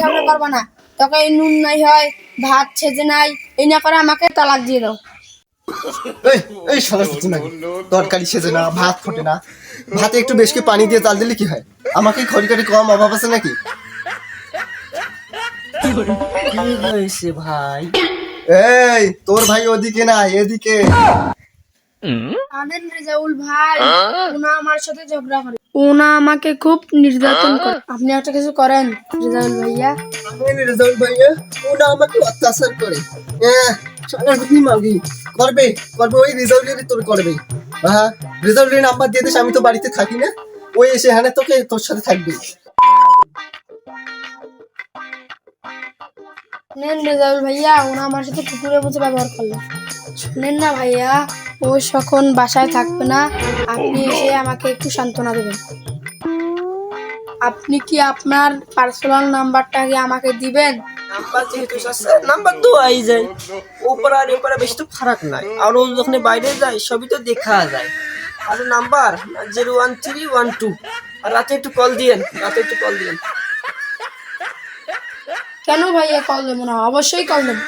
ঝগড়া করবা না। তোকে এই নুন নাই হয় ভাত ছেজে নাই এই না করে আমাকে তালাক দিয়ে দাও। এই নাকি? তরকারি সেজে না ভাত ফোটে না। ভাতে একটু বেশি করে পানি দিয়ে জাল দিলে কি হয়? আমাকে খড়ি কাটি কম অভাব আছে নাকি? কি হয়েছে ভাই? এই তোর ভাই ওদিকে না এদিকে। আদের রেজাউল ভাই ওনা আমার সাথে ঝগড়া করে। ওনা আমাকে খুব নির্যাতন করে। আপনি একটা কিছু করেন রেজাউল ভাইয়া। আমি রেজাউল ভাইয়া ওরা আমাকে অত্যাচার করে। হ্যাঁ মাগি? করবে করবে ওই রেজাউলেরই তোর করবে। হ্যাঁ রেজাউলের নাম্বার দিয়ে দিস আমি তো বাড়িতে থাকি না। ওই এসে হ্যাঁ তোকে তোর সাথে থাকবে। নেন রেজাউল ভাইয়া ওনা আমার সাথে কুকুরের মতো ব্যবহার করল। নেন না ভাইয়া। ও যখন বাসায় থাকবে না। আপনি এসে আমাকে একটু সান্ত্বনা দেবেন। আপনি কি আপনার পার্সোনাল নাম্বারটা কি আমাকে দিবেন? নাম্বার যেহেতু আছে নাম্বার তো আই যায়। ওপরা আর এপারা বেশি তো ফারাক নাই। আর ও যখন বাইরে যায় সবই তো দেখা যায়। আর number zero one three one two. আর রাতে একটু কল দিয়েন রাতে একটু কল দিয়েন। কেন ভাইয়া কল দেবো না? অবশ্যই কল দেবো।